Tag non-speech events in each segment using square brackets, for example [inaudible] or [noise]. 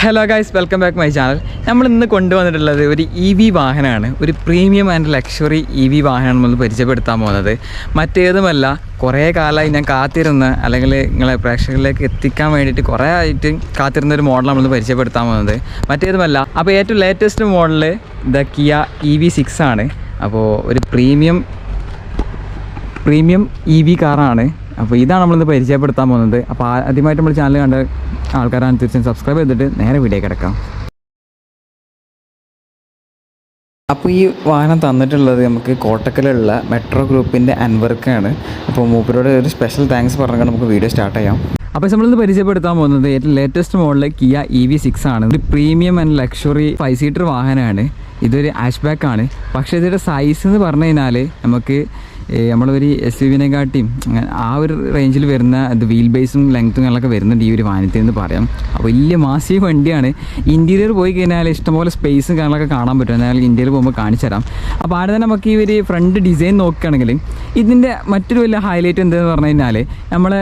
Hello guys welcome back my channel നമ്മൾ ഇന്ന് കൊണ്ടുവന്നിട്ടുള്ളത് ഒരു ഇ വി വാഹനമാണ്. ഒരു premium and luxury E V വാഹനമാണ് നമ്മൾ പരിചയപ്പെടുത്താൻ പോകുന്നത്. മറ്റേതുമല്ല കുറേ കാലമായി ഞാൻ കാത്തിരുന്ന അല്ലെങ്കിൽ നിങ്ങളെ പ്രേക്ഷകരിലേക്ക് എത്തിക്കാൻ വേണ്ടിയിട്ട് കുറേ ആയിട്ട് കാത്തിരുന്ന ഒരു മോഡൽ നമ്മൾ പരിചയപ്പെടുത്താൻ പോകുന്നത്. മറ്റേതുമല്ല അപ്പോൾ ഏറ്റവും latest model the Kia E V six ആണ്. അപ്പോൾ ഒരു പ്രീമിയം പ്രീമിയം ഇ വി കാറാണ് അപ്പോൾ ഇതാണ് നമ്മളിന്ന് പരിചയപ്പെടുത്താൻ പോകുന്നത്. അപ്പോൾ ആദ്യമായിട്ട് നമ്മൾ ചാനൽ കണ്ട ആൾക്കാരാണ് തീർച്ചയായും സബ്സ്ക്രൈബ് ചെയ്തിട്ട് നേരെ വീഡിയോ കിടക്കാം. അപ്പോൾ ഈ വാഹനം തന്നിട്ടുള്ളത് നമുക്ക് കോട്ടക്കലുള്ള മെട്രോ ഗ്രൂപ്പിന്റെ അൻവർക്കാണ്. അപ്പോൾ മൂപ്പരോട് ഒരു സ്പെഷ്യൽ താങ്ക്സ് പറഞ്ഞാൽ നമുക്ക് വീഡിയോ സ്റ്റാർട്ട് ചെയ്യാം. അപ്പോൾ നമ്മളിന്ന് പരിചയപ്പെടുത്താൻ പോകുന്നത് ഏറ്റവും latest model Kia E V six ആണ്. ഒരു premium and luxury five seater വാഹനമാണ്. ഇതൊരു ആഷ് ബാക്ക് ആണ്. പക്ഷേ ഇതിന്റെ സൈസ് എന്ന് പറഞ്ഞു കഴിഞ്ഞാൽ നമുക്ക് നമ്മളൊരു എസ് യു വിനെക്കാട്ടിയും ആ ഒരു റേഞ്ചിൽ വരുന്ന ഇത് വീൽ ബേസും ലെങ്ത്തും കാര്യങ്ങളൊക്കെ വരുന്നുണ്ട് ഈ ഒരു വാനത്തിൽ എന്ന് പറയാം. അപ്പോൾ വലിയ മാസീവ് വണ്ടിയാണ്. ഇന്റീരിയർ പോയി കഴിഞ്ഞാൽ ഇഷ്ടംപോലെ സ്പേസും കാര്യങ്ങളൊക്കെ കാണാൻ പറ്റും. എന്നാൽ ഇന്ത്യയിൽ പോകുമ്പോൾ കാണിച്ചു തരാം. അപ്പോൾ ആടെ തന്നെ നമുക്ക് ഈ ഒരു ഫ്രണ്ട് ഡിസൈൻ നോക്കുകയാണെങ്കിൽ ഇതിന്റെ മറ്റൊരു വലിയ ഹൈലൈറ്റ് എന്താണെന്ന് പറഞ്ഞു കഴിഞ്ഞാൽ നമ്മൾ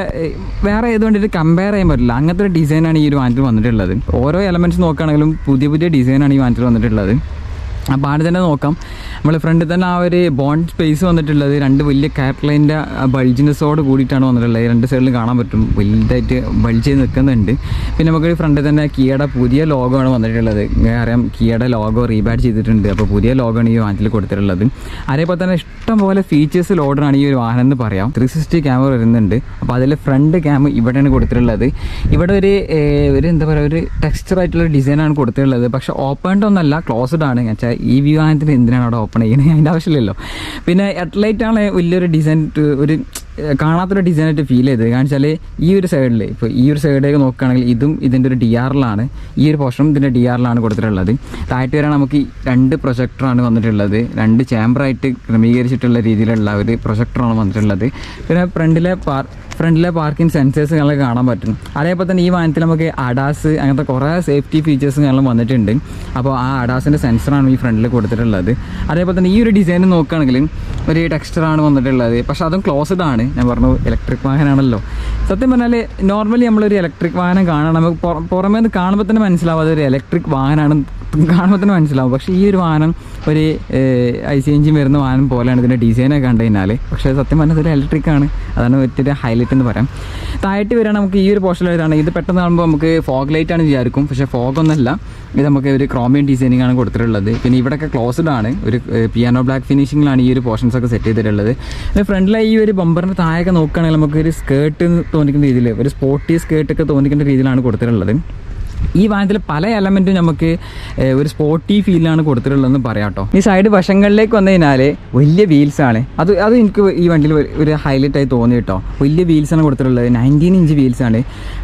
വേറെ ഏത് വേണ്ടിയിട്ട് കമ്പയർ ചെയ്യാൻ പറ്റില്ല. അങ്ങനത്തെ ഒരു ഡിസൈനാണ് ഈ ഒരു വാനത്തിൽ വന്നിട്ടുള്ളത്. ഓരോ എലമെന്റ്സ് നോക്കുകയാണെങ്കിലും പുതിയ പുതിയ ഡിസൈനാണ് ഈ വാനത്തിൽ വന്നിട്ടുള്ളത്. അപ്പോൾ ആടെ തന്നെ നോക്കാം. നമ്മൾ ഫ്രണ്ടിൽ തന്നെ ആ ഒരു ബോണ്ട് സ്പേസ് വന്നിട്ടുള്ളത് രണ്ട് വലിയ കാറ്റ്ലൈന്റെ ബൾജിനെസ്സോട് കൂടിയിട്ടാണ് വന്നിട്ടുള്ളത്. രണ്ട് സൈഡിലും കാണാൻ പറ്റും. വലുതായിട്ട് ബൾജ് ചെയ്ത് നിൽക്കുന്നുണ്ട്. പിന്നെ നമുക്ക് ഫ്രണ്ടിൽ തന്നെ കിയയുടെ പുതിയ ലോഗോ ആണ് വന്നിട്ടുള്ളത്. അറിയാം കിയയുടെ ലോഗോ റീബാഡ് ചെയ്തിട്ടുണ്ട്. അപ്പോൾ പുതിയ ലോഗോ ആണ് ഈ വാഹനത്തിൽ കൊടുത്തിട്ടുള്ളത്. അതേപോലെ തന്നെ ഇഷ്ടം പോലെ ഫീച്ചേഴ്സ് ലോഡറാണ് ഈ ഒരു വാഹനം എന്ന് പറയാം. ത്രീ സിക്സ്റ്റി ക്യാമറ വരുന്നുണ്ട്. അപ്പോൾ അതിൽ ഫ്രണ്ട് ക്യാമ ഇവിടെയാണ് കൊടുത്തിട്ടുള്ളത്. ഇവിടെ ഒരു ഒരു എന്താ പറയുക ഒരു ടെക്സ്ചർ ആയിട്ടുള്ള ഡിസൈനാണ് കൊടുത്തിട്ടുള്ളത്. പക്ഷേ ഓപ്പൺഡ് ഒന്നല്ല ക്ലോസ്ഡ് ആണ്. വെച്ചാൽ ഈ വിവാഹത്തിന് എന്തിനാണ് അവിടെ ഓപ്പൺ ചെയ്യുന്നത് അതിന്റെ ആവശ്യമില്ലല്ലോ. പിന്നെ ഹെഡ്ലൈറ്റ് ആണ് വലിയൊരു ഡിസൈൻ ഒരു കാണാത്തൊരു ഡിസൈനായിട്ട് ഫീൽ ചെയ്തത്. കാരണം വെച്ചാൽ ഈ ഒരു സൈഡിൽ ഇപ്പോൾ ഈ ഒരു സൈഡിലേക്ക് നോക്കുകയാണെങ്കിൽ ഇതും ഇതിന്റെ ഒരു ഡി ആറിലാണ് ഈ ഒരു പോർഷനും ഇതിന്റെ ഡി ആറിലാണ് കൊടുത്തിട്ടുള്ളത്. താഴ്ത്തി വരാൻ നമുക്ക് രണ്ട് പ്രൊജക്ടറാണ് വന്നിട്ടുള്ളത്. രണ്ട് ചാമ്പറായിട്ട് ക്രമീകരിച്ചിട്ടുള്ള രീതിയിലുള്ള ഒരു പ്രൊജക്ടറാണ് വന്നിട്ടുള്ളത്. പിന്നെ ഫ്രണ്ടിലെ പാർ ഫ്രണ്ടിലെ പാർക്കിംഗ് സെൻസേഴ്സ് ഞങ്ങൾക്ക് കാണാൻ പറ്റും. അതേപോലെ തന്നെ ഈ വാഹനത്തിൽ നമുക്ക് അഡാസ് അങ്ങനത്തെ കുറേ സേഫ്റ്റി ഫീച്ചേഴ്സ് ഞങ്ങൾ വന്നിട്ടുണ്ട്. അപ്പോൾ ആ അഡാസിന്റെ സെൻസറാണ് ഈ ഫ്രണ്ടിൽ കൊടുത്തിട്ടുള്ളത്. അതേപോലെ തന്നെ ഈ ഒരു ഡിസൈൻ നോക്കുകയാണെങ്കിൽ ഒരു ടെക്സ്ചറാണ് വന്നിട്ടുള്ളത്. പക്ഷേ അതും ക്ലോസ്ഡ് ആണ്. ഞാൻ പറഞ്ഞു ഇലക്ട്രിക് വാഹനമാണല്ലോ സത്യം പറഞ്ഞാൽ നോർമലി നമ്മളൊരു ഇലക്ട്രിക് വാഹനം കാണണം. നമുക്ക് പുറമേ നിന്ന് കാണുമ്പോൾ തന്നെ മനസ്സിലാവും അതൊരു ഇലക്ട്രിക് വാഹനമാണ് കാണുമ്പോൾ തന്നെ മനസ്സിലാവും. പക്ഷേ ഈ ഒരു വാഹനം ഒരു ഐ സി എഞ്ചിൻ വരുന്ന വാഹനം പോലെയാണ് ഇതിന്റെ ഡിസൈനൊക്കെ കണ്ടു കഴിഞ്ഞാൽ പക്ഷേ സത്യം പറഞ്ഞാൽ ഇലക്ട്രിക് ആണ്. അതാണ് മറ്റൊരു ഹൈലൈറ്റ് എന്ന് പറയാം. താഴോട്ട് വരികയാണ് നമുക്ക് ഈ ഒരു പോർഷൻ ഇതാണ്. ഇത് പെട്ടെന്ന് കാണുമ്പോൾ നമുക്ക് ഫോഗ് ലൈറ്റ് ആണ് വിചാരിക്കും. പക്ഷേ ഫോഗ് ഒന്നല്ല ഇത് നമുക്ക് ഒരു ക്രോമിയം ഡിസൈനിങ് ആണ് കൊടുത്തിട്ടുള്ളത്. പിന്നെ ഇവിടെയൊക്കെ ക്ലോസ്ഡ് ആണ്. ഒരു പിയാനോ ബ്ലാക്ക് ഫിനിഷിങ്ങിലാണ് ഈ ഒരു പോർഷൻസ് ഒക്കെ സെറ്റ് ചെയ്തിട്ടുള്ളത്. പിന്നെ ഫ്രണ്ടിലെ ഈ ഒരു ബമ്പറിന്റെ താഴെയൊക്കെ നോക്കുകയാണെങ്കിൽ നമുക്ക് ഒരു സ്കേർട്ട് തോന്നിക്കുന്ന രീതിയിൽ ഒരു സ്പോർട്ടി സ്കേർട്ടൊക്കെ തോന്നിക്കുന്ന രീതിയിലാണ് കൊടുത്തിട്ടുള്ളത്. ഈ വാഹനത്തിൽ പല എലമെന്റും നമുക്ക് ഒരു സ്പോർട്ടി ഫീലാണ് കൊടുത്തിട്ടുള്ളതെന്ന് പറയാം കേട്ടോ ഈ സൈഡ് വശങ്ങളിലേക്ക് വന്നു കഴിഞ്ഞാൽ വലിയ വീൽസ് ആണ്. അത് അത് എനിക്ക് ഈ വണ്ടിയിൽ ഒരു ഹൈലൈറ്റ് ആയി തോന്നി കേട്ടോ. വലിയ വീൽസ് ആണ് കൊടുത്തിട്ടുള്ളത്. നയന്റീൻ ഇഞ്ച് വീൽസ് ആണ്.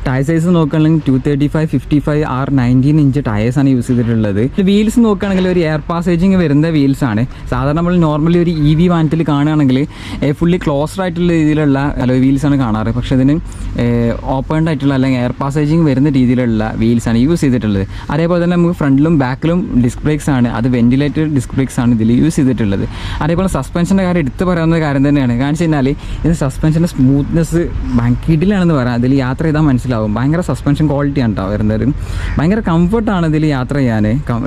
ടയർ സൈസ് നോക്കുകയാണെങ്കിൽ two thirty five fifty five R nineteen inch tyres ആണ് യൂസ് ചെയ്തിട്ടുള്ളത്. വീൽസ് നോക്കുകയാണെങ്കിൽ ഒരു എയർ പാസേജിങ് വരുന്ന വീൽസ് ആണ്. സാധാരണ നമ്മൾ നോർമലി ഒരു ഇ വി വാഹനത്തിൽ കാണുകയാണെങ്കിൽ ഫുള്ളി ക്ലോസ്ഡ് ആയിട്ടുള്ള രീതിയിലുള്ള അലോയ് വീൽസ് ആണ് കാണാറ്. പക്ഷേ ഇതിന് ഓപ്പൺഡ് ആയിട്ടുള്ള അല്ലെങ്കിൽ എയർ പാസേജിങ് വരുന്ന രീതിയിലുള്ള വീൽസ് ആണ് യൂസ് ചെയ്തിട്ടുള്ളത്. അതേപോലെ തന്നെ നമുക്ക് ഫ്രണ്ടിലും ബാക്കിലും ഡിസ്ക് ബ്രേക്സ് ആണ്. അത് വെന്റിലേറ്റഡ് ഡിസ്ക് ബ്രേക്സ് ആണ് ഇതിൽ യൂസ് ചെയ്തിട്ടുള്ളത്. അതേപോലെ സസ്പെൻഷന്റെ കാര്യം എടുത്ത് പറയാവുന്ന കാര്യം തന്നെയാണ്. കാരണം വെച്ച് കഴിഞ്ഞാൽ ഇത് സസ്പെൻഷന്റെ സ്മൂത്ത്നെസ് കിടിലാണെന്ന് പറയാം. അതിൽ യാത്ര ചെയ്താൽ മനസ്സിലാവും. ഭയങ്കര സസ്പെൻഷൻ ക്വാളിറ്റിയാണ് കേട്ടോ വരുന്നത്. ഭയങ്കര കംഫർട്ടാണ് ഇതിൽ യാത്ര ചെയ്യാൻ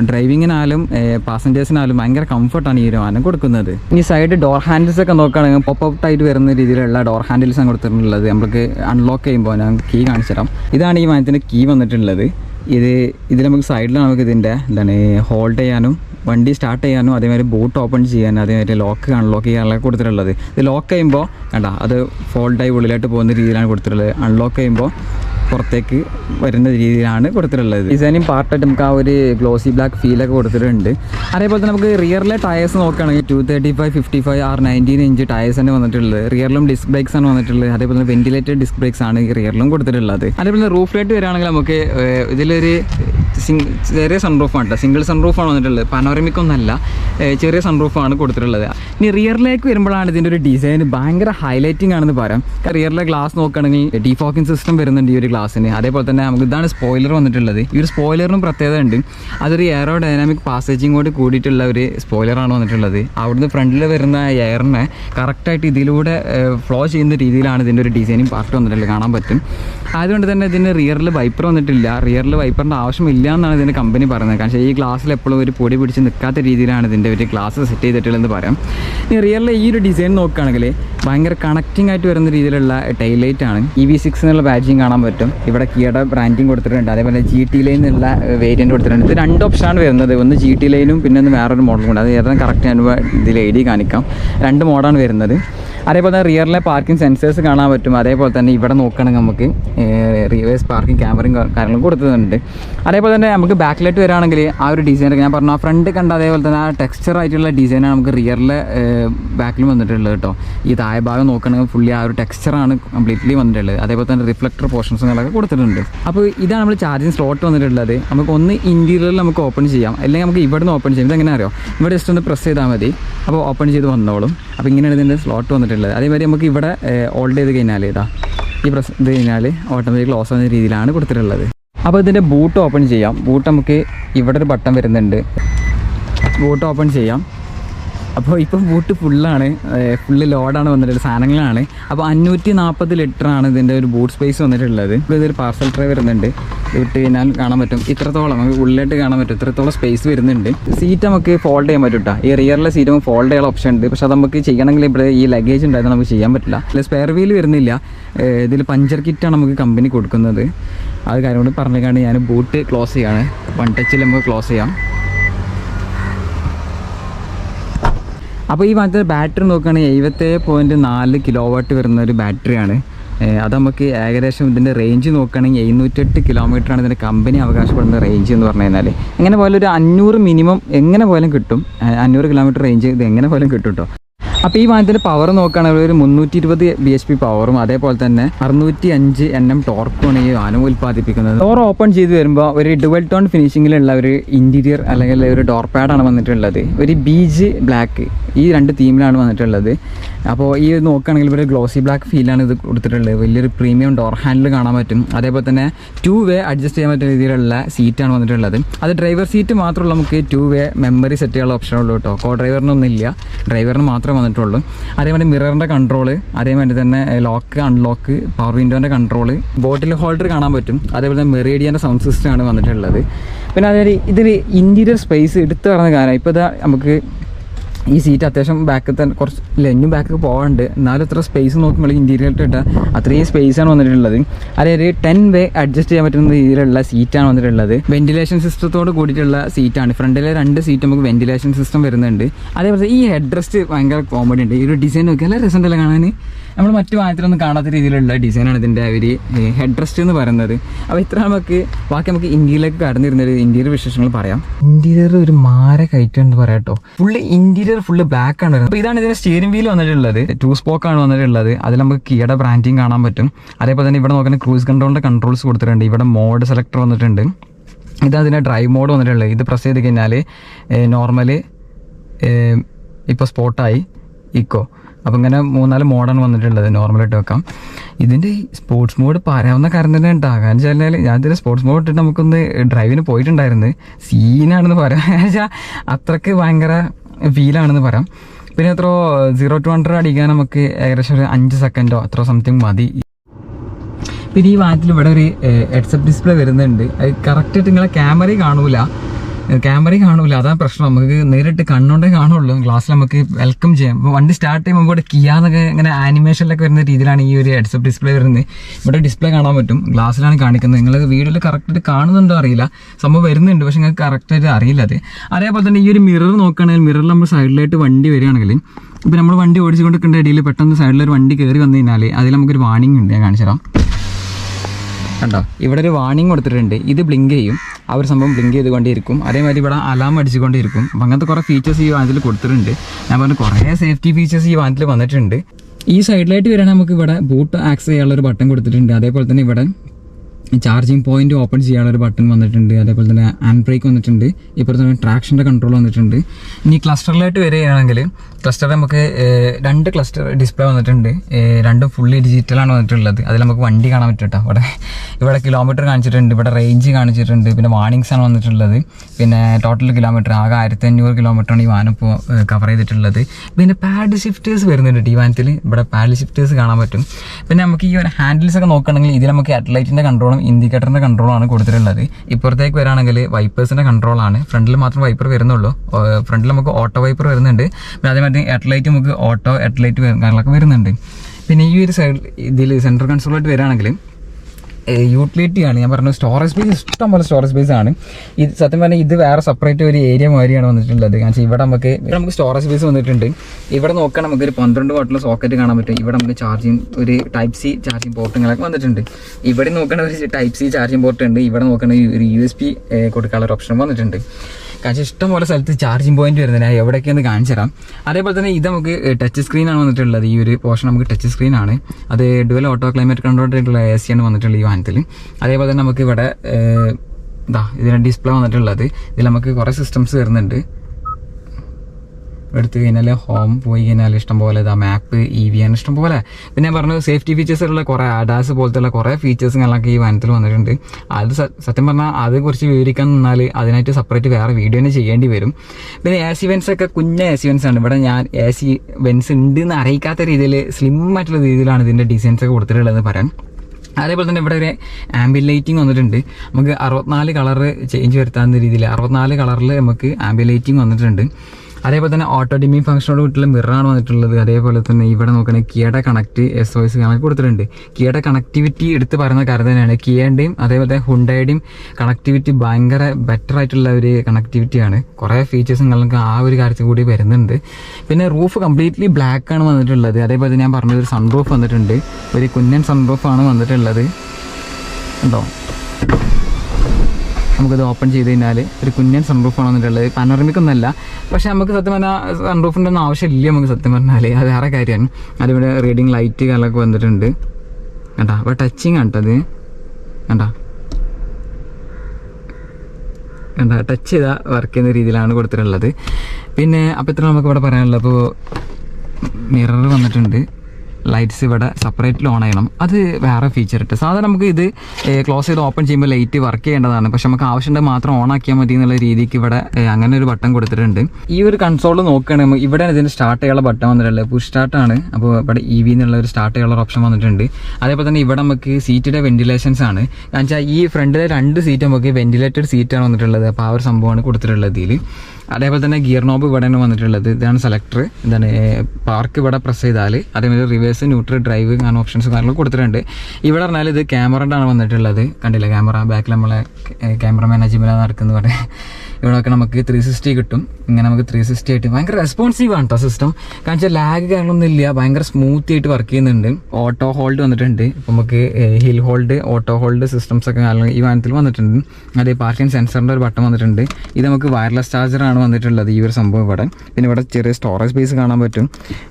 ഡ്രൈവിങ്ങിനാലും പാസഞ്ചേഴ്സിനാലും ഭയങ്കര കംഫർട്ടാണ് ഈ ഒരു വാഹനം കൊടുക്കുന്നത്. ഇനി സൈഡ് ഡോർ ഹാൻഡിൽസ് ഒക്കെ നോക്കുകയാണെങ്കിൽ പോപ്പ് ഔട്ട് ആയിട്ട് വരുന്ന രീതിയിലുള്ള ഡോർ ഹാൻഡിൽസ് ആണ് കൊടുത്തിട്ടുള്ളത്. നമുക്ക് അൺലോക്ക് ചെയ്യുമ്പോൾ ഞാൻ കീ കാണിച്ചു തരാം ഇതാണ് ഈ വാഹനത്തിന്റെ കീ വന്നിട്ടുള്ളത്. ഇത് ഇതിൽ നമുക്ക് സൈഡിലാണ് നമുക്ക് ഇതിന്റെ എന്താണ് ഹോൾഡ് ചെയ്യാനും വണ്ടി സ്റ്റാർട്ട് ചെയ്യാനും അതേമാതിരി ബോട്ട് ഓപ്പൺ ചെയ്യാനും അതേമാതിരി ലോക്ക് അൺലോക്ക് ചെയ്യാനുള്ള കൊടുത്തിട്ടുള്ളത്. ഇത് ലോക്ക് ചെയ്യുമ്പോൾ കണ്ട അത് ഫോൾഡായി ഉള്ളിലായിട്ട് പോകുന്ന രീതിയിലാണ് കൊടുത്തിട്ടുള്ളത്. അൺലോക്ക് ചെയ്യുമ്പോൾ പുറത്തേക്ക് വരുന്ന രീതിയിലാണ് കൊടുത്തിട്ടുള്ളത്. ഡിസൈനും പാർട്ടായിട്ട് നമുക്ക് ആ ഒരു ഗ്ലോസി ബ്ലാക്ക് ഫീലൊക്കെ കൊടുത്തിട്ടുണ്ട്. അതേപോലെ തന്നെ നമുക്ക് റിയറിലെ ടയേഴ്സ് നോക്കുകയാണെങ്കിൽ two thirty five fifty five R nineteen inch tyres തന്നെ വന്നിട്ടുള്ളത്. റിയറിലും ഡിസ്ക് ബ്രേക്സ് ആണ് വന്നിട്ടുള്ളത്. അതേപോലെ തന്നെ വെന്റിലേറ്റഡ് ഡിസ്ക് ബ്രേക്സ് ആണ് റിയറിലും കൊടുത്തിട്ടുള്ളത്. അതേപോലെ റൂഫ് ലൈറ്റ് വരികയാണെങ്കിൽ നമുക്ക് ഇതിലൊരു ചെറിയ സൺറൂഫാണ് കേട്ടോ സിംഗിൾ സൺറൂഫാണ് വന്നിട്ടുള്ളത്. പനോറമിക് ഒന്നല്ല ചെറിയ സൺറൂഫാണ് കൊടുത്തിട്ടുള്ളത്. ഇനി റിയറിലേക്ക് വരുമ്പോഴാണ് ഇതിന്റെ ഒരു ഡിസൈൻ ഭയങ്കര ഹൈലൈറ്റിംഗ് ആണെന്ന് പറയാം. റിയറിലെ ഗ്ലാസ് നോക്കുകയാണെങ്കിൽ ഡിഫോക്കിംഗ് സിസ്റ്റം വരുന്നുണ്ട് ഈ ഒരു ഗ്ലാസ്സിന് അതേപോലെ തന്നെ നമുക്ക് ഇതാണ് സ്പോയിലർ വന്നിട്ടുള്ളത്. ഈ ഒരു സ്പോയിലറിനും പ്രത്യേകത ഉണ്ട്. അതൊരു എയറോ ഡൈനാമിക് കൂടി കൂടിയിട്ടുള്ള ഒരു സ്പോയിലറാണ് വന്നിട്ടുള്ളത്. അവിടുന്ന് ഫ്രണ്ടിൽ വരുന്ന എയറിനെ കറക്റ്റായിട്ട് ഇതിലൂടെ ഫ്ലോ ചെയ്യുന്ന രീതിയിലാണ് ഇതിന്റെ ഒരു ഡിസൈനിങ് പാർട്ട് വന്നിട്ടുള്ളത്. കാണാൻ പറ്റും. അതുകൊണ്ട് തന്നെ ഇതിന് റിയറിൽ വൈപ്പർ വന്നിട്ടില്ല. റിയറിൽ വൈപ്പറിന്റെ ആവശ്യമില്ല. എന്നാണ് ഇതിന്റെ കമ്പനി പറയുന്നത്. കാരണം ഈ ഗ്ലാസ്സിൽ എപ്പോഴും ഒരു പൊടി പിടിച്ച് നിൽക്കാത്ത രീതിയിലാണ് ഇതിന്റെ ഒരു ഗ്ലാസ് സെറ്റ് ചെയ്തിട്ടുള്ളതെന്ന് പറയാം. ഇനി റിയലിലെ ഈ ഒരു ഡിസൈൻ നോക്കുകയാണെങ്കിൽ ഭയങ്കര കണക്റ്റിംഗ് ആയിട്ട് വരുന്ന രീതിയിലുള്ള ടൈലൈറ്റ് ആണ്. ഇ വി സിക്സ് എന്നുള്ള ബാഡ്ജിങ് കാണാൻ പറ്റും. ഇവിടെ കിയുടെ ബ്രാൻഡിങ് കൊടുത്തിട്ടുണ്ട്. അതേപോലെ ജി ടി ലൈൻ എന്നുള്ള വേരിയന്റ് കൊടുത്തിട്ടുണ്ട്. ഇത് രണ്ട് ഓപ്ഷനാണ് വരുന്നത്. ഒന്ന് ജി ടി ലൈനും പിന്നെ ഒന്ന് വേറൊരു മോഡലും ഉണ്ട് അത് ഏതാണ് കറക്റ്റ് ഞാൻ ഇതിൽ എഴുതി കാണിക്കാം. രണ്ട് മോഡാണ് വരുന്നത്. അതേപോലെ തന്നെ റിയറിലെ പാർക്കിംഗ് സെൻസേഴ്സ് കാണാൻ പറ്റും. അതേപോലെ തന്നെ ഇവിടെ നോക്കുകയാണെങ്കിൽ നമുക്ക് റിവേഴ്സ് പാർക്കിംഗ് ക്യാമറയും കാര്യങ്ങളും കൊടുത്തിട്ടുണ്ട്. അതേപോലെ തന്നെ നമുക്ക് ബാക്ക് ലൈറ്റ് വരാണെങ്കിൽ ആ ഒരു ഡിസൈൻ ഞാൻ പറഞ്ഞു. ആ ഫ്രണ്ട് കണ്ട അതേപോലെ തന്നെ ആ ടെക്സ്ചർ ആയിട്ടുള്ള ഡിസൈനാണ് നമുക്ക് റിയറിലെ ബാക്കിലും വന്നിട്ടുള്ളത് കേട്ടോ. ഈ താഴെ ഭാഗം നോക്കുകയാണെങ്കിൽ ഫുള്ളി ആ ഒരു ടെക്സ്ചറാണ് കംപ്ലീറ്റ്ലി വന്നിട്ടുള്ളത്. അതേപോലെ തന്നെ റിഫ്ലക്ടർ പോർഷൻസുകളൊക്കെ കൊടുത്തിട്ടുണ്ട്. അപ്പോൾ ഇതാണ് നമ്മൾ ചാർജിങ് സ്ലോട്ട് വന്നിട്ടുള്ളത്. നമുക്ക് ഒന്ന് ഇന്റീരിയറിൽ നമുക്ക് ഓപ്പൺ ചെയ്യാം. അല്ലെങ്കിൽ നമുക്ക് ഇവിടെ നിന്ന് ഓപ്പൺ ചെയ്യാം. ഇതെങ്ങനെ അറിയാം? ഇവിടെ ജസ്റ്റ് ഒന്ന് പ്രസ് ചെയ്താൽ മതി. അപ്പോൾ ഓപ്പൺ ചെയ്ത് വന്നോളും. അപ്പോൾ ഇങ്ങനെയാണ് ഇതിന്റെ സ്ലോട്ട് വന്നിട്ടുള്ളത്. അതേമാതിരി നമുക്ക് ഇവിടെ ഹോൾഡ് ചെയ്ത് കഴിഞ്ഞാൽ ഇതാ ഈ പ്രസ് ഇത് കഴിഞ്ഞാൽ ഓട്ടോമാറ്റിക് ക്ലോസ് ആവുന്ന രീതിയിലാണ് കൊടുത്തിട്ടുള്ളത്. അപ്പോൾ ഇതിന്റെ ബൂട്ട് ഓപ്പൺ ചെയ്യാം. ബൂട്ട് നമുക്ക് ഇവിടെ ഒരു ബട്ടൺ വരുന്നുണ്ട്. ബൂട്ട് ഓപ്പൺ ചെയ്യാം. അപ്പോൾ ഇപ്പം ബൂട്ട് ഫുള്ളാണ് ഫുള്ള് ലോഡാണ് വന്നിട്ടുള്ളത് സാധനങ്ങളാണ്. അപ്പോൾ അഞ്ഞൂറ്റി നാൽപ്പത് ലിറ്ററാണ് ഇതിന്റെ ഒരു ബൂട്ട് സ്പേസ് വന്നിട്ടുള്ളത്. ഇപ്പോൾ ഇതൊരു പാർസൽ ട്രേ വരുന്നുണ്ട്. ഇട്ട് കഴിഞ്ഞാൽ കാണാൻ പറ്റും. ഇത്രത്തോളം നമുക്ക് ഉള്ളിലായിട്ട് കാണാൻ പറ്റും. ഇത്രത്തോളം സ്പേസ് വരുന്നുണ്ട്. സീറ്റ് നമുക്ക് ഫോൾഡ് ചെയ്യാൻ പറ്റും കേട്ടോ ഈ റിയറിലെ സീറ്റ് നമുക്ക് ഫോൾഡ് ചെയ്യാൻ ഓപ്ഷൻ ഉണ്ട്. പക്ഷേ അത് നമുക്ക് ചെയ്യണമെങ്കിൽ ഇവിടെ ഈ ലഗേജ് ഉണ്ടായിരുന്നു നമുക്ക് ചെയ്യാൻ പറ്റില്ല. അല്ല സ്പെയർ വീൽ വരുന്നില്ല. ഇതിൽ പഞ്ചർ കിറ്റാണ് നമുക്ക് കമ്പനി കൊടുക്കുന്നത്. അത് കാര്യം കൊണ്ട് പറഞ്ഞേക്കാണ്ട് ഞാൻ ബൂട്ട് ക്ലോസ് ചെയ്യാണ്. വൺ ടച്ചിൽ നമുക്ക് ക്ലോസ് ചെയ്യാം. അപ്പോൾ ഈ ഭാഗത്തെ ബാറ്ററി നോക്കുകയാണെങ്കിൽ എഴുപത്തേഴ് പോയിന്റ് നാല് കിലോ വാട്ട് വരുന്ന ഒരു ബാറ്ററിയാണ് അത് നമുക്ക് ഏകദേശം ഇതിന്റെ റേഞ്ച് നോക്കുകയാണെങ്കിൽ എഴുന്നൂറ്റെട്ട് കിലോമീറ്ററാണ് ഇതിന്റെ കമ്പനി അവകാശപ്പെടുന്ന റേഞ്ച് എന്ന് പറഞ്ഞു കഴിഞ്ഞാൽ എങ്ങനെ പോയാലും ഒരു അഞ്ഞൂറ് മിനിമം എങ്ങനെ പോലും കിട്ടും. അഞ്ഞൂറ് കിലോമീറ്റർ റേഞ്ച് ഇത് എങ്ങനെ പോലും കിട്ടും കേട്ടോ അപ്പോൾ ഈ വാഹനത്തിന്റെ പവർ നോക്കുകയാണെങ്കിൽ ഒരു മുന്നൂറ്റി ഇരുപത് ബി എച്ച് പി പവറും അതേപോലെ തന്നെ അറുന്നൂറ്റി അഞ്ച് എൻ എം ടോർക്കുമാണ് ഈ വാഹനം ഉൽപ്പാദിപ്പിക്കുന്നത്. ഡോർ ഓപ്പൺ ചെയ്ത് വരുമ്പോൾ ഒരു ഡുവൽ ടോൺ ഫിനിഷിംഗിലുള്ള ഒരു ഇന്റീരിയർ അല്ലെങ്കിൽ ഒരു ഡോർ പാഡാണ് വന്നിട്ടുള്ളത്. ഒരു ബീജ് ബ്ലാക്ക് ഈ രണ്ട് തീമിലാണ് വന്നിട്ടുള്ളത്. അപ്പോൾ ഈ നോക്കുകയാണെങ്കിൽ ഇവിടെ ഗ്ലോസി ബ്ലാക്ക് ഫീലാണ് ഇത് കൊടുത്തിട്ടുള്ളത്. വലിയൊരു പ്രീമിയം ഡോർ ഹാൻഡിൽ കാണാൻ പറ്റും. അതേപോലെ തന്നെ ടു വേ അഡ്ജസ്റ്റ് ചെയ്യാൻ പറ്റുന്ന രീതിയിലുള്ള സീറ്റാണ് വന്നിട്ടുള്ളത്. അത് ഡ്രൈവർ സീറ്റ് മാത്രമുള്ള നമുക്ക് ടു വേ മെമ്മറി സെറ്റ് ചെയ്യാനുള്ള ഓപ്ഷനുള്ളൂ കേട്ടോ. കോ ഡ്രൈവറിനൊന്നും ഇല്ല ഡ്രൈവറിന് മാത്രമേ വന്നിട്ടുള്ളൂ അതേപോലെ മിററിന്റെ കൺട്രോൾ അതേപോലെ തന്നെ ലോക്ക് അൺലോക്ക് പവർ വിൻഡോന്റെ കൺട്രോൾ ബോട്ടിൽ ഹോൾഡർ കാണാൻ പറ്റും. അതേപോലെ തന്നെ മെറേഡിയന്റെ സൗണ്ട് സിസ്റ്റമാണ് വന്നിട്ടുള്ളത്. പിന്നെ അതേമാതിരി ഇതിൽ ഇന്റീരിയർ സ്പേസ് എടുത്തു പറഞ്ഞ കാര്യം ഇപ്പോൾ ഇതാ നമുക്ക് ഈ സീറ്റ് അത്യാവശ്യം ബാക്കിൽ തന്നെ കുറച്ച് ലെന്നും ബാക്ക് പോകാണ്ട് എന്നാലും എത്ര സ്പേസ് നോക്കുമ്പോൾ ഇന്റീരിയറിൽ കിട്ടാൻ അത്രയും സ്പേസാണ് വന്നിട്ടുള്ളത്. അതായത് ടെൻ വേ അഡ്ജസ്റ്റ് ചെയ്യാൻ പറ്റുന്ന രീതിയിലുള്ള സീറ്റാണ് വന്നിട്ടുള്ളത്. വെന്റിലേഷൻ സിസ്റ്റത്തോട് കൂടിയിട്ടുള്ള സീറ്റാണ് ഫ്രണ്ടിലെ രണ്ട് സീറ്റ് നമുക്ക് വെന്റിലേഷൻ സിസ്റ്റം വരുന്നുണ്ട്. അതേപോലെ ഈ ഹെഡ് റെസ്റ്റ് ഭയങ്കര കോമഡി ഉണ്ട്. ഈ ഒരു ഡിസൈൻ നോക്കി നല്ല രസമുണ്ടല്ലോ കാണാൻ നമ്മൾ മറ്റു വാഹനത്തിലൊന്നും കാണാത്ത രീതിയിലുള്ള ഡിസൈനാണ് ഇതിന്റെ ഒരു ഹെഡ് റെസ്റ്റ് എന്ന് പറയുന്നത്. അപ്പോൾ ഇത്ര നമുക്ക് ബാക്കി നമുക്ക് ഇന്ത്യയിലേക്ക് കടന്നിരുന്നൊരു ഇന്റീരിയർ വിശേഷങ്ങൾ പറയാം. ഇന്റീരിയർ ഒരു മാര കയറ്റം എന്ന് പറയാം കേട്ടോ ഫുള്ള് ഇന്റീരിയർ ഫുള്ള് ബ്ലാക്ക് ആണ് അപ്പോൾ ഇതാണ് ഇതിന്റെ സ്റ്റിയറിംഗ് വീൽ വന്നിട്ടുള്ളത്. ടു സ്പോക്ക് ആണ് വന്നിട്ടുള്ളത്. അതിൽ നമുക്ക് കിയുടെ ബ്രാൻഡിങ് കാണാൻ പറ്റും. അതേപോലെ തന്നെ ഇവിടെ നോക്കുന്ന ക്രൂസ് കൺട്രോളിന്റെ കൺട്രോൾസ് കൊടുത്തിട്ടുണ്ട്. ഇവിടെ മോഡ് സെലക്ടർ വന്നിട്ടുണ്ട്. ഇത് അതിന്റെ ഡ്രൈവ് മോഡ് വന്നിട്ടുള്ളത്. ഇത് പ്രസ് ചെയ്ത് കഴിഞ്ഞാൽ നോർമൽ ഇപ്പോൾ സ്പോട്ടായി ഇക്കോ അപ്പം ഇങ്ങനെ മൂന്നാൽ മോഡാണ് വന്നിട്ടുള്ളത്. നോർമലായിട്ട് വെക്കാം. ഇതിന്റെ സ്പോർട്സ് മോഡ് പറയാവുന്ന കാര്യം തന്നെ ഉണ്ടാകും വെച്ചാൽ ഞാൻ ഇതിന്റെ സ്പോർട്സ് മോഡ് ഇട്ടിട്ട് നമുക്കൊന്ന് ഡ്രൈവിന് പോയിട്ടുണ്ടായിരുന്നു. സീനാണെന്ന് പറയാം. [laughs] വെച്ചാൽ അത്രയ്ക്ക് ഭയങ്കര ഫീലാണെന്ന് പറയാം. പിന്നെ എത്ര സീറോ ടു ഹൺഡ്രഡ് അടിക്കാൻ നമുക്ക് ഏകദേശം ഒരു അഞ്ച് സെക്കൻഡോ അത്ര സംതിങ് മതി. പിന്നെ ഈ വാറ്റിൽ ഇവിടെ ഒരു ഹെഡ്സപ്പ് ഡിസ്പ്ലേ വരുന്നുണ്ട്. അത് കറക്റ്റായിട്ട് നിങ്ങളെ ക്യാമറയിൽ കാണൂല. ക്യാമറയിൽ കാണൂല. അതാ പ്രശ്നം. നമുക്ക് നേരിട്ട് കണ്ണുകൊണ്ടേ കാണുള്ളൂ. ഗ്ലാസ്സിൽ നമുക്ക് വെൽക്കം ചെയ്യാം. ഇപ്പോൾ വണ്ടി സ്റ്റാർട്ട് ചെയ്യുമ്പോൾ ഇവിടെ കിയാന്നൊക്കെ ഇങ്ങനെ ആനിമേഷനിലൊക്കെ വരുന്ന രീതിയിലാണ് ഈ ഒരു ഹെഡ്സപ്പ് ഡിസ്പ്ലേ വരുന്നത്. ഇവിടെ ഡിസ്പ്ലേ കാണാൻ പറ്റും. ഗ്ലാസ്സിലാണ് കാണിക്കുന്നത്. നിങ്ങൾ വീഡിയോയിൽ കറക്റ്റായിട്ട് കാണുന്നുണ്ടോ അറിയില്ല. സംഭവം വരുന്നുണ്ട്. പക്ഷെ നിങ്ങൾക്ക് കറക്റ്റായിട്ട് അറിയില്ല അത്. അതേപോലെ തന്നെ ഈ ഒരു മിറർ നോക്കുകയാണെങ്കിൽ മിററിൽ നമ്മൾ സൈഡിലായിട്ട് വണ്ടി വരികയാണെങ്കിൽ ഇപ്പോൾ നമ്മൾ വണ്ടി ഓടിച്ചുകൊണ്ടിരിക്കേണ്ട ഇടയിൽ പെട്ടെന്ന് ഒരു വണ്ടി കയറി വന്നു കഴിഞ്ഞാൽ അതിൽ നമുക്കൊരു വാണിംഗ് ഉണ്ട്. ഞാൻ കാണിച്ചു തരാം കണ്ടോ? ഇവിടെ ഒരു വാണിംഗ് കൊടുത്തിട്ടുണ്ട്. ഇത് ബ്ലിങ്ക് ചെയ്യും. ആ ഒരു സംഭവം ബ്ലിങ്ക് ചെയ്തുകൊണ്ടിരിക്കും. അതേമാതിരി ഇവിടെ അലാം അടിച്ചുകൊണ്ടിരിക്കും. അപ്പം അങ്ങനത്തെ കുറേ ഫീച്ചേഴ്സ് ഈ വാഹനത്തിൽ കൊടുത്തിട്ടുണ്ട്. ഞാൻ പറഞ്ഞു കുറേ സേഫ്റ്റി ഫീച്ചേഴ്സ് ഈ വാഹനത്തിൽ വന്നിട്ടുണ്ട്. ഈ സൈഡിലായിട്ട് വരാൻ നമുക്ക് ഇവിടെ ബൂട്ട് ആക്സസ് ചെയ്യാനുള്ള ഒരു ബട്ടൺ കൊടുത്തിട്ടുണ്ട്. അതേപോലെ തന്നെ ഇവിടെ ചാർജിങ് പോയിന്റ് ഓപ്പൺ ചെയ്യാനുള്ള ഒരു ബട്ടൺ വന്നിട്ടുണ്ട്. അതേപോലെ തന്നെ ഹാൻഡ് ബ്രേക്ക് വന്നിട്ടുണ്ട്. ഇപ്പോൾ തന്നെ ട്രാക്ഷന്റെ കൺട്രോൾ വന്നിട്ടുണ്ട്. ഇനി ക്ലസ്റ്ററിലായിട്ട് വരികയാണെങ്കിൽ ക്ലസ്റ്റർ നമുക്ക് രണ്ട് ക്ലസ്റ്റർ ഡിസ്പ്ലേ വന്നിട്ടുണ്ട്. രണ്ടും ഫുള്ളി ഡിജിറ്റലാണ് വന്നിട്ടുള്ളത്. അതിൽ നമുക്ക് വണ്ടി കാണാൻ പറ്റും കേട്ടോ. ഇവിടെ ഇവിടെ കിലോമീറ്റർ കാണിച്ചിട്ടുണ്ട്. ഇവിടെ റേഞ്ച് കാണിച്ചിട്ടുണ്ട്. പിന്നെ വാണിങ്സ് ആണ് വന്നിട്ടുള്ളത്. പിന്നെ ടോട്ടൽ കിലോമീറ്റർ ആകെ ആയിരത്തി അഞ്ഞൂറ് കിലോമീറ്ററാണ് ഈ വാൻ ഇപ്പോൾ കവർ ചെയ്തിട്ടുള്ളത്. പിന്നെ പാഡ് ഷിഫ്റ്റേഴ്സ് വരുന്നുണ്ട് ഈ വാനത്തിൽ ഇവിടെ പാഡ് ഷിഫ്റ്റേഴ്സ് കാണാൻ പറ്റും. പിന്നെ നമുക്ക് ഈ ഒരു ഹാൻഡിൽസ് ഒക്കെ നോക്കുകയാണെങ്കിൽ ഇതിൽ നമുക്ക് ഹെഡ്ലൈറ്റിന്റെ കൺട്രോളും ഇൻഡിക്കേറ്ററിന്റെ കൺട്രോളാണ് കൊടുത്തിട്ടുള്ളത് ഇപ്പുറത്തേക്ക് വരാണെങ്കിൽ വൈപ്പേഴ്സിന്റെ കൺട്രോളാണ് ഫ്രണ്ടിൽ മാത്രം വൈപ്പർ വരുന്നുള്ളൂ. ഫ്രണ്ടിൽ നമുക്ക് ഓട്ടോ വൈപ്പർ വരുന്നുണ്ട്. പിന്നെ അതേമാതിരി ഹെഡ്ലൈറ്റ് നമുക്ക് ഓട്ടോ ഹെഡ്ലൈറ്റ് കാര്യങ്ങളൊക്കെ വരുന്നുണ്ട്. പിന്നെ ഈ ഒരു സൈഡ് ഇതിൽ സെൻട്രൽ കൺസോളായിട്ട് വരികയാണെങ്കിൽ യൂട്ടിലിറ്റി ആണ്. ഞാൻ പറഞ്ഞു സ്റ്റോറേജ് സ്പേസ് ഇഷ്ടം പോലെ സ്റ്റോറേജ് സ്പേസ് ആണ്. ഇത് സത്യം പറഞ്ഞാൽ ഇത് വേറെ സെപ്പറേറ്റ് ഒരു ഏരിയ മാതിരിയാണ് വന്നിട്ടുള്ളത്. കാരണം ഇവിടെ നമുക്ക് ഇവിടെ നമുക്ക് സ്റ്റോറേജ് സ്പേസ് വന്നിട്ടുണ്ട്. ഇവിടെ നോക്കാൻ നമുക്ക് ഒരു പന്ത്രണ്ട് വാട്ടിലെ സോക്കറ്റ് കാണാൻ പറ്റും. ഇവിടെ നമുക്ക് ചാർജിങ് ഒരു ടൈപ്പ് സി ചാർജിങ് പോർട്ടുകളൊക്കെ വന്നിട്ടുണ്ട്. ഇവിടെ നോക്കണ ഒരു ടൈപ്പ് സി ചാർജിങ് പോർട്ട് ഉണ്ട്. ഇവിടെ നോക്കണ ഒരു യു എസ് പി കൊടുക്കാനുള്ള ഓപ്ഷൻ വന്നിട്ടുണ്ട്. കാരണം ഇഷ്ടം പോലെ സ്ഥലത്ത് ചാർജിങ് പോയിന്റ് വരുന്നത്. ഞാൻ എവിടെയൊക്കെയെന്ന് കാണിച്ചു തരാം. അതേപോലെ തന്നെ ഇത് നമുക്ക് ടച്ച് സ്ക്രീൻ ആണ് വന്നിട്ടുള്ളത്. ഈ ഒരു പോർഷൻ നമുക്ക് ടച്ച് സ്ക്രീൻ ആണ്. അത് ഡുവൽ ഓട്ടോ ക്ലൈമറ്റ് കൺട്രോൾ ആയിട്ടുള്ള എ ആണ് വന്നിട്ടുള്ളത് ഈ വാഹനത്തിൽ. അതേപോലെ തന്നെ നമുക്ക് ഇവിടെ ഇതാ ഇതിന് ഡിസ്പ്ലേ വന്നിട്ടുള്ളത്. ഇതിൽ നമുക്ക് കുറേ സിസ്റ്റംസ് വരുന്നുണ്ട്. എടുത്തു കഴിഞ്ഞാൽ ഹോം പോയി കഴിഞ്ഞാൽ ഇഷ്ടംപോലെ ഇതാ മാപ്പ് ഇ വി ആണ് ഇഷ്ടംപോലെ. പിന്നെ ഞാൻ പറഞ്ഞു സേഫ്റ്റി ഫീച്ചേഴ്സുള്ള കുറേ അഡാസ് പോലത്തെ കുറേ ഫീച്ചേഴ്സുകളൊക്കെ ഈ വാനത്തിൽ വന്നിട്ടുണ്ട്. അത് സത്യം പറഞ്ഞാൽ അത് കുറച്ച് വിവരിക്കാൻ നിന്നാൽ അതിനായിട്ട് സെപ്പറേറ്റ് വേറെ വീഡിയോ ചെയ്യേണ്ടി വരും. പിന്നെ എ സി വെൻസ് ഒക്കെ കുഞ്ഞ എ സി വെൻസ് ആണ്. ഇവിടെ ഞാൻ എ സി വെൻസ് ഉണ്ട് എന്ന് അറിയിക്കാത്ത രീതിയിൽ സ്ലിം ആയിട്ടുള്ള രീതിയിലാണ് ഇതിന്റെ ഡിസൈൻസ് ഒക്കെ കൊടുത്തിട്ടുള്ളതെന്ന് പറയാൻ അതേപോലെ തന്നെ ഇവിടെ ഒരു ആംബിയൻ ലൈറ്റിംഗ് വന്നിട്ടുണ്ട്. നമുക്ക് അറുപത്തിനാല് കളറ് ചേഞ്ച് വരുത്താവുന്ന രീതിയിൽ അറുപത്തിനാല് കളറിൽ നമുക്ക് ആംബിയൻ ലൈറ്റിംഗ് വന്നിട്ടുണ്ട്. അതേപോലെ തന്നെ ഓട്ടോ ഡിമിങ് ഫംഗ്ഷനോട് കൂട്ടിയുള്ള മിററാണ് വന്നിട്ടുള്ളത്. അതേപോലെ തന്നെ ഇവിടെ നോക്കണേ കിയയുടെ connect S O S connect കൊടുത്തിട്ടുണ്ട്. കിയയുടെ കണക്ടിവിറ്റി എടുത്ത് പറയുന്ന കാര്യം തന്നെയാണ്. കിയയുടെയും അതേപോലെ തന്നെ ഹുണ്ടയുടെയും കണക്ടിവിറ്റി ഭയങ്കര ബെറ്റർ ആയിട്ടുള്ള ഒരു കണക്ടിവിറ്റിയാണ് കുറേ ഫീച്ചേഴ്സും നിങ്ങൾക്ക് ആ ഒരു കാര്യത്തിൽ കൂടി വരുന്നുണ്ട്. പിന്നെ റൂഫ് കംപ്ലീറ്റ്ലി ബ്ലാക്ക് ആണ് വന്നിട്ടുള്ളത്. അതേപോലെ ഞാൻ പറഞ്ഞത് ഒരു സൺറൂഫ് വന്നിട്ടുണ്ട്. ഒരു കുഞ്ഞൻ സൺറൂഫാണ് വന്നിട്ടുള്ളത്. ഉണ്ടോ നമുക്കത് ഓപ്പൺ ചെയ്ത് കഴിഞ്ഞാൽ ഒരു കുഞ്ഞൻ സൺറൂഫാണ് വന്നിട്ടുള്ളത്. പാനോറമിക് ഒന്നല്ല പക്ഷെ നമുക്ക് സത്യം പറഞ്ഞാൽ സൺറൂഫിന്റെ ഒന്നും ആവശ്യമില്ല നമുക്ക് സത്യം പറഞ്ഞാൽ അത് വേറെ കാര്യമാണ്. അതിവിടെ റീഡിങ് ലൈറ്റ് കാലൊക്കെ വന്നിട്ടുണ്ട്. കണ്ടാ? അപ്പോൾ ടച്ചിങ് ആണ് കേട്ടോ അത്. കണ്ടാ? എന്താ ടച്ച് ചെയ്താൽ വർക്ക് ചെയ്യുന്ന രീതിയിലാണ് കൊടുത്തിട്ടുള്ളത്. പിന്നെ അപ്പോൾ ഇത്ര നമുക്ക് ഇവിടെ പറയാനുള്ളത്. അപ്പോൾ മിറർ വന്നിട്ടുണ്ട്. ലൈറ്റ്സ് ഇവിടെ സെപ്പറേറ്റിൽ ഓൺ ചെയ്യണം. അത് വേറെ ഫീച്ചർ ഇട്ട്. സാധാരണ നമുക്ക് ഇത് ക്ലോസ് ചെയ്ത് ഓപ്പൺ ചെയ്യുമ്പോൾ ലൈറ്റ് വർക്ക് ചെയ്യേണ്ടതാണ്. പക്ഷെ നമുക്ക് ആവശ്യമുണ്ട് മാത്രം ഓൺ ആക്കിയാൽ മതി എന്നുള്ള രീതിക്ക് ഇവിടെ അങ്ങനെ ഒരു ബട്ടൺ കൊടുത്തിട്ടുണ്ട്. ഈ ഒരു കൺസോൾ നോക്കുകയാണെങ്കിൽ ഇവിടെ ഇതിന് സ്റ്റാർട്ട് ചെയ്യാനുള്ള ബട്ടൺ വന്നിട്ടുള്ളത് പുഷ് സ്റ്റാർട്ടാണ് അപ്പോൾ ഇവിടെ ഇ വി എന്നുള്ള ഒരു സ്റ്റാർട്ട് ചെയ്യാനുള്ള ഓപ്ഷൻ വന്നിട്ടുണ്ട്. അതേപോലെ തന്നെ ഇവിടെ നമുക്ക് സീറ്റിന്റെ വെന്റിലേഷൻസ് ആണ്. കാരണം ഈ ഫ്രണ്ടിലെ രണ്ട് സീറ്റ് നമുക്ക് വെന്റിലേറ്റഡ് സീറ്റാണ് വന്നിട്ടുള്ളത്. അപ്പോൾ ആ ഒരു സംഭവമാണ് കൊടുത്തിട്ടുള്ളത് ഇതിൽ അതേപോലെ തന്നെ ഗിയർ നോബ് ഇവിടെയാണ് വന്നിട്ടുള്ളത്. ഇതാണ് സെലക്ടർ ഇതാണ് പാർക്ക് ഇവിടെ പ്രസ് ചെയ്താൽ അതേപോലെ റിവേഴ്സ് ന്യൂട്രൽ ഡ്രൈവ് അങ്ങനെ ഓപ്ഷൻസ് കാര്യങ്ങൾ കൊടുത്തിട്ടുണ്ട്. ഇവിടെ പറഞ്ഞാൽ ഇത് ക്യാമറയുടെ ആണ് വന്നിട്ടുള്ളത്. കണ്ടില്ല? ക്യാമറ ബാക്കിൽ നമ്മളെ ക്യാമറ അജിമല നടക്കുന്നത് ഇവിടെ. ഒക്കെ നമുക്ക് ത്രീ സിക്സ്റ്റി കിട്ടും. ഇങ്ങനെ നമുക്ക് ത്രീ സിക്സ്റ്റി ആയിട്ട് ഭയങ്കര റെസ്പോൺസീവ് ആണ് കേട്ടോ സിസ്റ്റം കാരണം വെച്ചാൽ ലാഗ് കാര്യങ്ങളൊന്നും ഇല്ല. ഭയങ്കര സ്മൂത്ത് ആയിട്ട് വർക്ക് ചെയ്യുന്നുണ്ട്. ഓട്ടോ ഹോൾഡ് വന്നിട്ടുണ്ട്. ഇപ്പം നമുക്ക് hill hold auto hold systems ഒക്കെ ഈ വാഹനത്തിൽ വന്നിട്ടുണ്ട്. അതേ പാർക്കിംഗ് സെൻസറിന്റെ ഒരു ബട്ടൺ വന്നിട്ടുണ്ട്. ഇത് നമുക്ക് വയർലെസ് ചാർജറാണ് വന്നിട്ടുള്ളത് ഈ ഒരു സംഭവം ഇവിടെ. പിന്നെ ഇവിടെ ചെറിയ സ്റ്റോറേജ് സ്പേസ് കാണാൻ പറ്റും.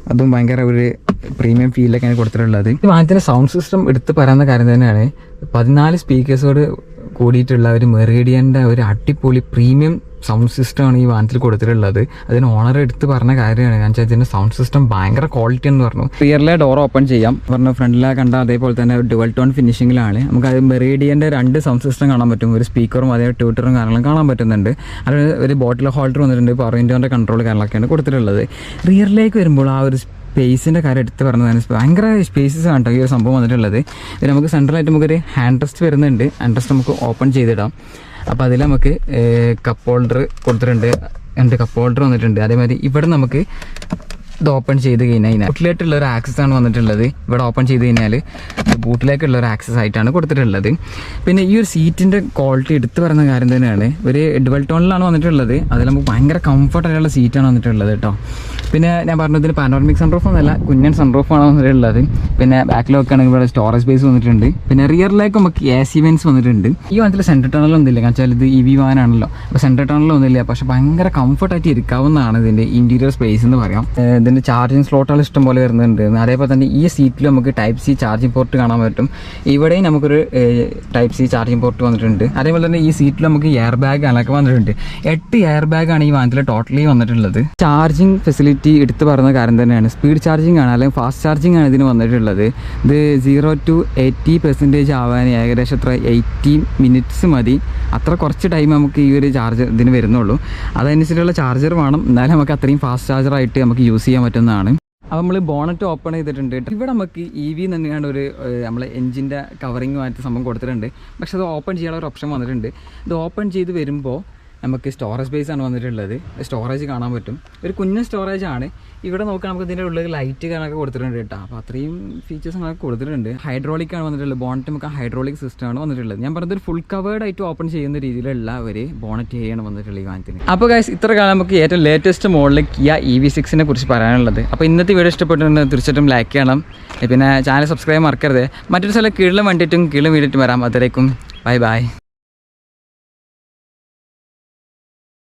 അതും ഭയങ്കര ഒരു പ്രീമിയം ഫീലൊക്കെയാണ് കൊടുത്തിട്ടുള്ളത്. വാഹനത്തിന്റെ സൗണ്ട് സിസ്റ്റം എടുത്ത് പറയുന്ന കാര്യം തന്നെയാണ്. പതിനാല് സ്പീക്കേഴ്സോട് കൂടിയിട്ടുള്ള ഒരു മെറീഡിയന്റെ ഒരു അടിപൊളി പ്രീമിയം സൗണ്ട് സിസ്റ്റമാണ് ഈ വാഹനത്തിൽ കൊടുത്തിട്ടുള്ളത്. അതിന് ഓണർ എടുത്ത് പറഞ്ഞ കാര്യമാണ്. കാരണം വെച്ചാൽ ഇതിന്റെ സൗണ്ട് സിസ്റ്റം ഭയങ്കര ക്വാളിറ്റി എന്ന് പറഞ്ഞു. റിയറിലെ ഡോർ ഓപ്പൺ ചെയ്യാം. പറഞ്ഞ ഫ്രണ്ടിലെ കണ്ട അതേപോലെ തന്നെ ഡുവൽ ടോൺ ഫിനിഷിങ്ങിലാണ് നമുക്ക് അത് മെറീഡിയന്റെ രണ്ട് സൗണ്ട് സിസ്റ്റം കാണാൻ പറ്റും. ഒരു സ്പീക്കറും അതേ ട്യൂട്ടറും കാര്യങ്ങളും കാണാൻ പറ്റുന്നുണ്ട്. അത് ഒരു ബോട്ടിൽ ഹോൾഡർ വന്നിട്ടുണ്ട്. പവർ കൺട്രോൾ കാര്യങ്ങളൊക്കെയാണ് കൊടുത്തിട്ടുള്ളത്. റിയറിലേക്ക് വരുമ്പോൾ ആ ഒരു സ്പേസിന്റെ കാര്യം എടുത്ത് പറഞ്ഞതാണ്. ഭയങ്കര സ്പേസസ് ആണ് കേട്ടോ ഈ ഒരു സംഭവം വന്നിട്ടുള്ളത്. ഇത് നമുക്ക് സെൻട്രലായിട്ട് നമുക്കൊരു ഹാൻഡ് റെസ്റ്റ് വരുന്നുണ്ട്. ഹാൻഡ് റെസ്റ്റ് നമുക്ക് ഓപ്പൺ ചെയ്തിടാം. അപ്പോൾ അതിൽ നമുക്ക് കപ്പ് ഹോൾഡർ കൊടുത്തിട്ടുണ്ട്. രണ്ട് കപ്പ് ഹോൾഡർ വന്നിട്ടുണ്ട്. അതേമാതിരി ഇവിടെ നമുക്ക് ഇത് ഓപ്പൺ ചെയ്ത് കഴിഞ്ഞാൽ ബൂട്ടിലേക്കുള്ള ഒരു ആക്സസ് ആണ് വന്നിട്ടുള്ളത്. ഇവിടെ ഓപ്പൺ ചെയ്ത് കഴിഞ്ഞാൽ ബൂട്ടിലേക്കുള്ള ഒരു ആക്സസ് ആയിട്ടാണ് കൊടുത്തിട്ടുള്ളത്. പിന്നെ ഈ ഒരു സീറ്റിന്റെ ക്വാളിറ്റി എടുത്ത് പറയുന്ന കാര്യം തന്നെയാണ്. ഒരു ഡുവൽ ടോണിലാണ് വന്നിട്ടുള്ളത്. അതിൽ നമുക്ക് ഭയങ്കര കംഫർട്ടായിട്ടുള്ള സീറ്റാണ് വന്നിട്ടുള്ളത് കേട്ടോ. പിന്നെ ഞാൻ പറഞ്ഞതിൽ പാനോറമിക് സൺറൂഫ് ഒന്നല്ല കുഞ്ഞൻ സൺറൂഫ് ആണ് വന്നിട്ടുള്ളത് പിന്നെ ബാക്കിലൊക്കെ ആണെങ്കിൽ ഇവിടെ സ്റ്റോറേജ് സ്പേസ് വന്നിട്ടുണ്ട്. പിന്നെ റിയറിലേക്ക് നമുക്ക് എ സി വെൻസ് വന്നിട്ടുണ്ട്. ഈ വനത്തിൽ സെന്റർ ടണൽ ഒന്നുമില്ല. കാരണം വെച്ചാൽ ഇത് ഇ വി വാനാണല്ലോ. അപ്പോൾ സെന്റർ ടണൽ ഒന്നുമില്ല. പക്ഷേ ഭയങ്കര കംഫർട്ടായിട്ട് ഇരിക്കാവുന്നതാണ് ഇതിന്റെ ഇന്റീരിയർ സ്പേസ് എന്ന് പറയാം. ഇതിന്റെ ചാർജിങ് സ്ലോട്ടുകൾ ഇഷ്ടം പോലെ വരുന്നുണ്ട്. അതേപോലെ തന്നെ ഈ സീറ്റിൽ നമുക്ക് ടൈപ്പ് സി ചാർജിങ് പോർട്ട് കാണാൻ പറ്റും. ഇവിടെയും നമുക്കൊരു ടൈപ്പ് സി ചാർജിങ് പോർട്ട് വന്നിട്ടുണ്ട്. അതേപോലെ തന്നെ ഈ സീറ്റിൽ നമുക്ക് എയർ ബാഗ് അങ്ങനെയൊക്കെ വന്നിട്ടുണ്ട്. എട്ട് എയർ ബാഗ് ആണ് ഈ വാനത്തിൽ ടോട്ടലി വന്നിട്ടുള്ളത്. ചാർജിങ് ഫെസിലിറ്റി എടുത്ത് പറയുന്ന കാര്യം തന്നെയാണ്. സ്പീഡ് ചാർജിങ് ആണ് അല്ലെങ്കിൽ ഫാസ്റ്റ് ചാർജിങ് ആണ് ഇതിന് വന്നിട്ടുള്ളത്. ഇത് സീറോ ടു എയ്റ്റി പെർസെന്റേജ് ആവാൻ ഏകദേശം എത്ര? എയ്റ്റി മിനിറ്റ്സ് മതി. അത്ര കുറച്ച് ടൈം നമുക്ക് ഈ ഒരു ചാർജർ ഇതിന് വരുന്നുള്ളൂ. അതനുസരിച്ചുള്ള ചാർജർ വേണം. എന്നാലും നമുക്ക് അത്രയും ഫാസ്റ്റ് ചാർജറായിട്ട് നമുക്ക് യൂസ് ചെയ്യാൻ പറ്റുന്നതാണ്. അപ്പോൾ നമ്മൾ ബോണറ്റ് ഓപ്പൺ ചെയ്തിട്ടുണ്ട്. ഇവിടെ നമുക്ക് ഇ വി തന്നെയാണ് ഒരു നമ്മൾ എഞ്ചിന്റെ കവറിങ്ങുമായിട്ട് സംഭവം കൊടുത്തിട്ടുണ്ട്. പക്ഷെ അത് ഓപ്പൺ ചെയ്യാനുള്ള ഒരു ഓപ്ഷൻ വന്നിട്ടുണ്ട്. ഇത് ഓപ്പൺ ചെയ്ത് വരുമ്പോൾ നമുക്ക് സ്റ്റോറേജ് സ്പേസ് ആണ് വന്നിട്ടുള്ളത്. സ്റ്റോറേജ് കാണാൻ പറ്റും. ഒരു കുഞ്ഞൻ സ്റ്റോറേജ് ആണ്. ഇവിടെ നോക്കാൻ നമുക്ക് ഇതിന്റെ ഉള്ളിൽ ലൈറ്റ് കാണാനൊക്കെ കൊടുത്തിട്ടുണ്ട് കേട്ടോ. അപ്പോൾ അത്രയും ഫീച്ചേഴ്സ് നമുക്ക് കൊടുത്തിട്ടുണ്ട്. ഹൈഡ്രോളിക് ആണ് വന്നിട്ടുള്ളത്. ബോണറ്റ് നമുക്ക് ഹൈഡ്രോളിക് സിസ്റ്റം ആണ് വന്നിട്ടുള്ളത്. ഞാൻ പറഞ്ഞത് ഫുൾ കവേർഡ് ആയിട്ട് ഓപ്പൺ ചെയ്യുന്ന രീതിയിലുള്ള ഒരു ബോണറ്റ് ചെയ്യാണ് വന്നിട്ടുള്ളത് ഈ വാഹനത്തിന്. അപ്പോൾ ഗൈസ് ഇത്ര കാലം നമുക്ക് ഏറ്റവും ലേറ്റസ്റ്റ് മോഡലിൽ കിയ ഇ വി സിക്സിനെ കുറിച്ച് പറയാനുള്ളത്. അപ്പോൾ ഇന്നത്തെ വീഡിയോ ഇഷ്ടപ്പെട്ടിട്ടുണ്ടെങ്കിൽ തീർച്ചയായിട്ടും ലൈക്ക് ചെയ്യണം. പിന്നെ ചാനൽ സബ്സ്ക്രൈബ് മറക്കരുത്. മറ്റൊരു സ്ഥലം കീഴിലും വേണ്ടിയിട്ടും കീഴിലും വീടിയിട്ടും വരാം. അതിലേക്കും ബൈ ബൈ